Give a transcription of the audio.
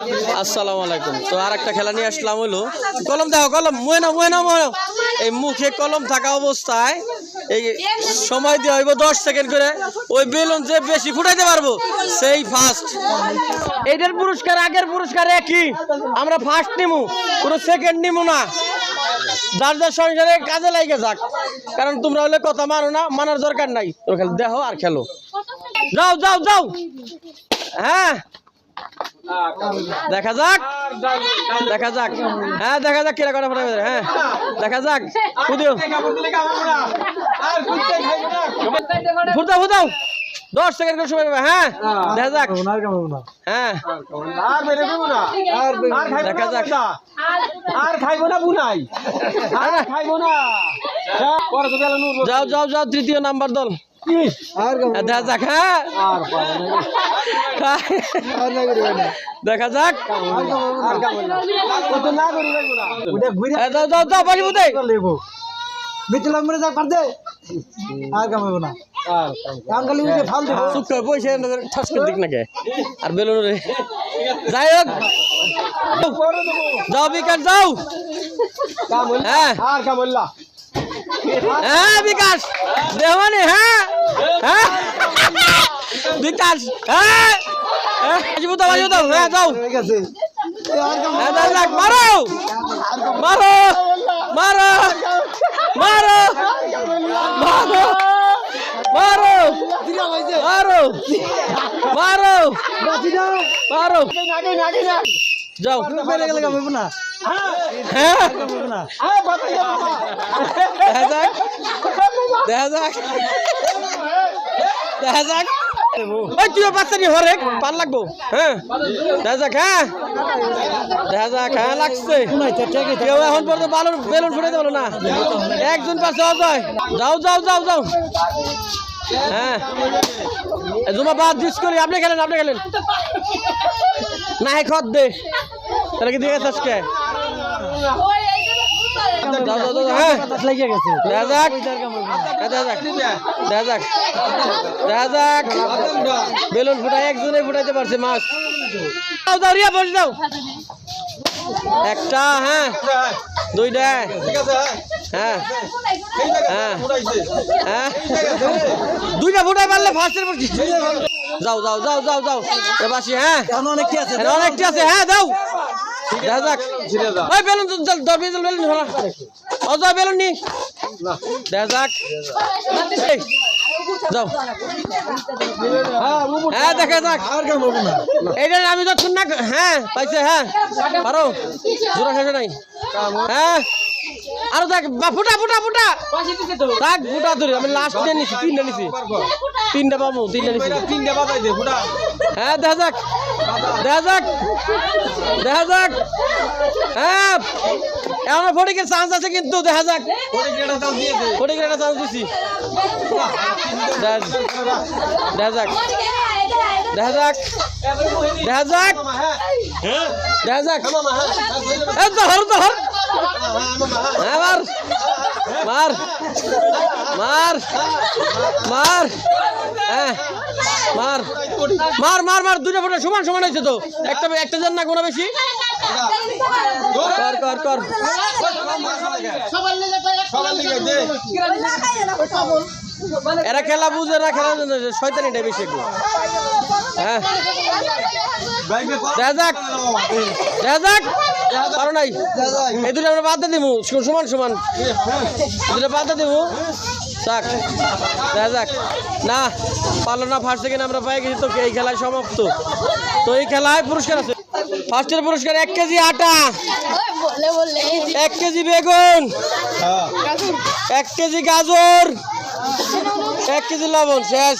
আসসালামু আলাইকুম। তো আর একটা খেলা নিয়ে আসলাম হলো কলম দেখো, কলম ময়না ময়না ময়না এই মুখে কলম থাকা অবস্থায় এই সময় দিয়ে হইব দশ সেকেন্ড করে। ওই বেলুন যে বেশি ফুটাইতে পারব, সেই ফার্স্ট এটার পুরস্কার আগের পুরস্কার একই। আমরা ফার্স্ট নিমু, কোনো সেকেন্ড নিমু না। যার যার সংসারে কাজে লাগে যাক। কারণ তোমরা হলে কথা মানো না, মানার দরকার নাই। দেখো আর খেলো। যাও যাও যাও। হ্যাঁ। দেখা যাক দেখা যাক হ্যাঁ দেখা যাক কিরা করা ফোটা হ্যাঁ দেখা যাক ফুদিও ফুটাও ফুটাও দশ সেকেন্ড করে সময় পাবে হ্যাঁ দেখা যাক হ্যাঁ দেখা যাক আর খাইবো না বুনাই আর খাইবো না যাও যাও যাও তৃতীয় নাম্বার দল হ্যাঁ, দেখা যাক হ্যাঁ দেখা যাক কত না করি লাগবো না ওটা ঘুরে হ্যাঁ, যাও যাও যাও বাড়ি বুঝে লেবো মিথিলা মরে যা পারদে আর কামাইবো না কাম খালি ওই যে ফাল দেবো চুপ করে পয়সা ঠাস করে দিক নাকি আর বেলুন রে যাই হোক যাও বিকাশ যাও কাম হইল হ্যাঁ আর কাম হইল হ্যাঁ বিকাশ দেওয়ানি হ্যাঁ হ্যাঁ বিকাশ হ্যাঁ? হ্যাঁ? বাজিবো দাও বাজিবো দাও হ্যাঁ যাও। হয়ে গেছে হ্যাঁ যাও। যাক মারো! মারো! মারো! মারো! মারো! মারো! মারো! মারো! মারো! যাও। বেরে গেলে কামাইবো না হ্যাঁ হ্যাঁ যাক। দেখা যাক। ওই লাগবো? দেখা যাক দেখা যাক হ্যাঁ লাগছে। এখন বালুন না। একজন পাশে যাও যাও। যাও যাও হ্যাঁ। বাদ দিস করি, আপনি খেলেন আপনি খেলেন। না খত তাহলে কি দিয়ে আজকে? বেলুন ফুটাই একজনে ফুটাইতে পারছে মাছ। দাও রিয়া বসে দাও। একটা হ্যাঁ। দুইটা। হ্যাঁ। হ্যাঁ। হ্যাঁ। দুইটা ফুটাই পারলে ফার্স্টের পর যাও যাও যাও যাও যাও। এবাসি হ্যাঁ। এখন অনেক কি আছে অনেকটি আছে। হ্যাঁ দাও। যাক ওই বেলুন বেলুন বেলুন ধরা। অজয় বেলুন নি। দেখা যাক। যাও। হ্যাঁ দেখা যাক। এইটা আমি তো না হ্যাঁ পাইছে হ্যাঁ। পারো। জোড়া খেয়েছে নাই? হ্যাঁ। আরও দেখ বা ফুটা ফুটা ফুটা। থাক ফুটা ধরে আমি লাস্ট দিয়ে নিছি তিনটা নিছি। তিনটা পাবো তিনটা নিছি। তিনটা বাজাই দে ফুটা। হ্যাঁ দেখা যাক। দেখা যাক। দেখা যাক। হ্যাঁ এমন ফটিকের চান্স আছে কিন্তু দেখা যাক। ফটিকের একটা চান্স দিছি। দেখা- দেখা যাক। দেখা যাক। দেখা যাক। হ্যাঁ। দেখা যাক। মামা হ্যাঁ ধর ধর। মার। মার। মার। মার। হ্যাঁ মার। মার মার মার। দুটো ফোটা সমান সমান হয়েছে তো। একটা একটা জন না কোনো বেশি? কর কর কর। এরা খেলা বুঝে না খেলা শয়তানিটা বেশি একটু। হ্যাঁ। যাক দেখা যাক পারো নাই? এই দুটো আমরা বাদ দিয়ে দিবো সমান সমান। দুটো বাদ দিয়ে দিবো যাক দেখা যাক। না পারল না ফার্স্ট সেকেন্ড আমরা পাই গেছি। তো এই খেলায় সমাপ্ত। তো এই খেলায় পুরস্কার আছে। ফার্স্টের পুরস্কার এক কেজি আটা। এক কেজি বেগুন। এক কেজি গাজর। এক কেজি লবণ শেষ।